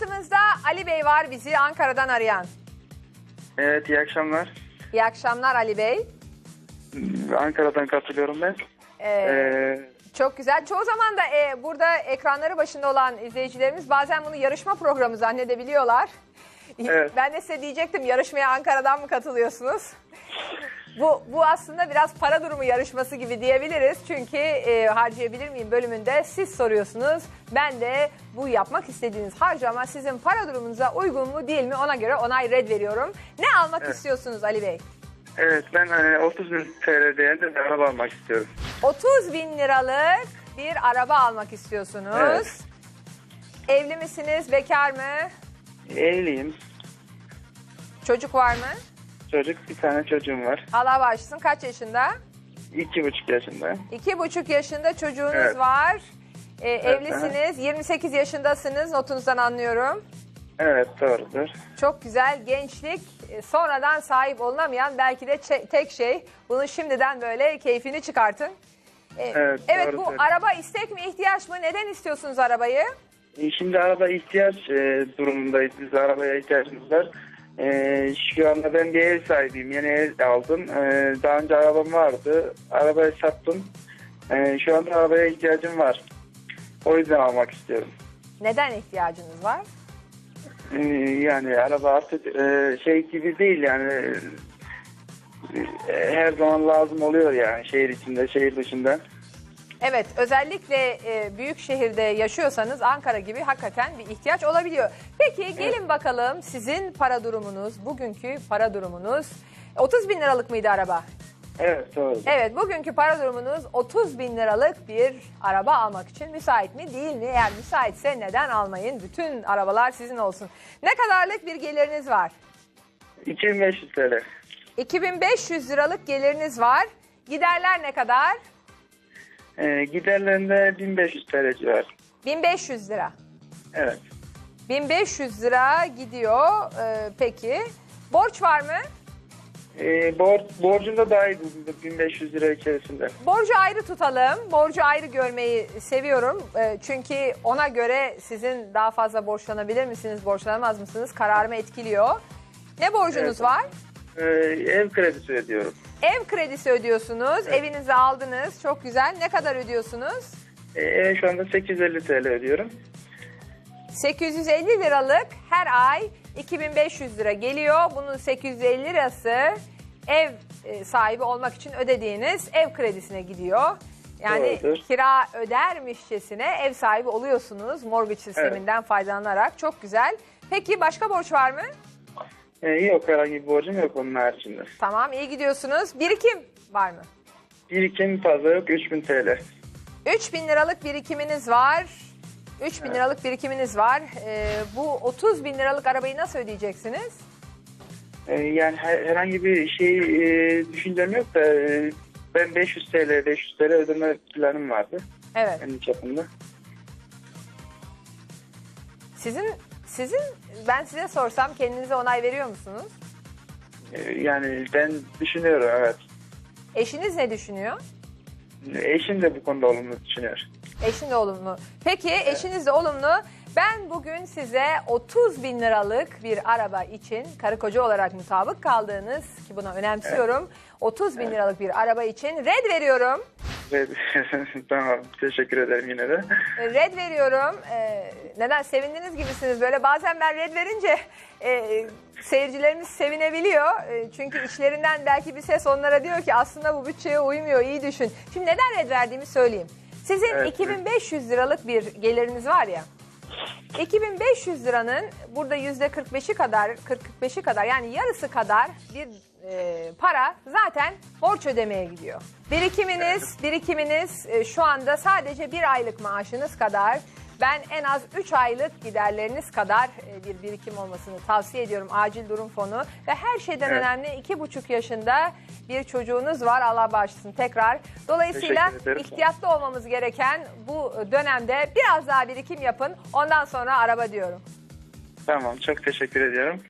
Hattımızda Ali Bey var bizi Ankara'dan arayan. Evet iyi akşamlar. İyi akşamlar Ali Bey. Ankara'dan katılıyorum ben. Ee, Ee, Çok güzel. Çoğu zaman da e, burada ekranları başında olan izleyicilerimiz bazen bunu yarışma programı zannedebiliyorlar. Evet. Ben de size diyecektim yarışmaya Ankara'dan mı katılıyorsunuz? Bu, bu aslında biraz para durumu yarışması gibi diyebiliriz. Çünkü e, harcayabilir miyim bölümünde siz soruyorsunuz. Ben de bu yapmak istediğiniz harcama sizin para durumunuza uygun mu değil mi ona göre onay red veriyorum. Ne almak Evet. istiyorsunuz Ali Bey? evet ben e, 30 bin TL değerinde bir araba almak istiyorum. 30 bin liralık bir araba almak istiyorsunuz. Evet. Evli misiniz, bekar mı? Evliyim. Çocuk var mı? Çocuk bir tane çocuğum var. Allah bağışlasın. Kaç yaşında? İki buçuk yaşında. İki buçuk yaşında çocuğunuz Evet. var. Ee, Evet, evlisiniz. 28 yaşındasınız. Notunuzdan anlıyorum. Evet doğrudur. Çok güzel. Gençlik e, sonradan sahip olunamayan belki de çe- tek şey. Bunu şimdiden böyle keyfini çıkartın. Ee, Evet, evet doğru bu söylüyorsun. araba istek mi ihtiyaç mı? Neden istiyorsunuz arabayı? E, Şimdi araba ihtiyaç e, durumundayız. Biz arabaya ihtiyacımız var. E, şu anda ben bir ev sahibiyim. Yeni ev aldım. E, daha önce arabam vardı. Arabayı sattım. E, şu anda arabaya ihtiyacım var. O yüzden almak istiyorum. Neden ihtiyacınız var? Ee, yani araba artık e, şey gibi değil yani e, her zaman lazım oluyor yani şehir içinde şehir dışında. Evet, özellikle e, büyük şehirde yaşıyorsanız Ankara gibi hakikaten bir ihtiyaç olabiliyor. Peki gelin bakalım sizin para durumunuz, bugünkü para durumunuz 30 bin liralık mıydı araba? Evet doğru. Evet, bugünkü para durumunuz 30 bin liralık bir araba almak için müsait mi değil mi? Eğer müsaitse neden almayın? Bütün arabalar sizin olsun. Ne kadarlık bir geliriniz var? 2500 TL. 2500 liralık geliriniz var. Giderler ne kadar? Ee, giderlerinde 1500 TL civar. 1500 lira. Evet. 1500 lira gidiyor. Ee, peki. Borç var mı? Ee, bor, borcum da dahil bu 1500 lira içerisinde. Borcu ayrı tutalım. Borcu ayrı görmeyi seviyorum. Ee, çünkü ona göre sizin daha fazla borçlanabilir misiniz, borçlanamaz mısınız kararımı etkiliyor. Ne borcunuz Evet. var? Ee, ev kredisi ödüyorum. Ev kredisi ödüyorsunuz. Evinizi aldınız. Çok güzel. Ne kadar ödüyorsunuz? Ee, şu anda 850 TL ödüyorum. 850 liralık her ay 2500 lira geliyor. Bunun 850 lirası ev e, sahibi olmak için ödediğiniz ev kredisine gidiyor. Yani Doğrudur. kira ödermişçesine ev sahibi oluyorsunuz mortgage sisteminden faydalanarak. Çok güzel. Peki başka borç var mı? Ee, yok herhangi bir borcum yok onun haricinde. Tamam iyi gidiyorsunuz. Birikim var mı? Birikim fazla yok 3000 TL. 3000 liralık birikiminiz var. 3000 liralık birikiminiz var. Ee, bu 30 bin liralık arabayı nasıl ödeyeceksiniz? Ee, yani her- herhangi bir şey e, düşüncem yok da e, ben 500 TL 500 TL ödeme planım vardı Evet. kendi çapımda. Sizin sizin ben size sorsam kendinize onay veriyor musunuz? Ee, yani ben düşünüyorum evet. Eşiniz ne düşünüyor? Eşim de bu konuda olumlu düşünüyor. Eşin de olumlu. Peki eşiniz de olumlu. Ben bugün size 30 bin liralık bir araba için karı koca olarak mutabık kaldığınız ki buna önemsiyorum. 30 bin liralık bir araba için red veriyorum. Tamam teşekkür ederim yine de. Red veriyorum. Ee, neden sevindiniz gibisiniz böyle. Bazen ben red verince e, seyircilerimiz sevinebiliyor. E, çünkü içlerinden belki bir ses onlara diyor ki aslında bu bütçeye uymuyor iyi düşün. Şimdi neden red verdiğimi söyleyeyim. Sizin Evet, 2500 liralık bir geliriniz var ya. 2500 liranın burada yüzde 45'i kadar 45'i kadar yani yarısı kadar bir e, para zaten borç ödemeye gidiyor. Birikiminiz birikiminiz e, şu anda sadece bir aylık maaşınız kadar ben en az 3 aylık giderleriniz kadar e, bir birikim olmasını tavsiye ediyorum acil durum fonu ve her şeyden Evet. önemli 2,5 yaşında bir çocuğunuz var Allah bağışlasın tekrar. Dolayısıyla Teşekkür ederim. ihtiyatlı olmamız gereken bu dönemde biraz daha birikim yapın ondan sonra araba diyorum. Tamam çok teşekkür ediyorum.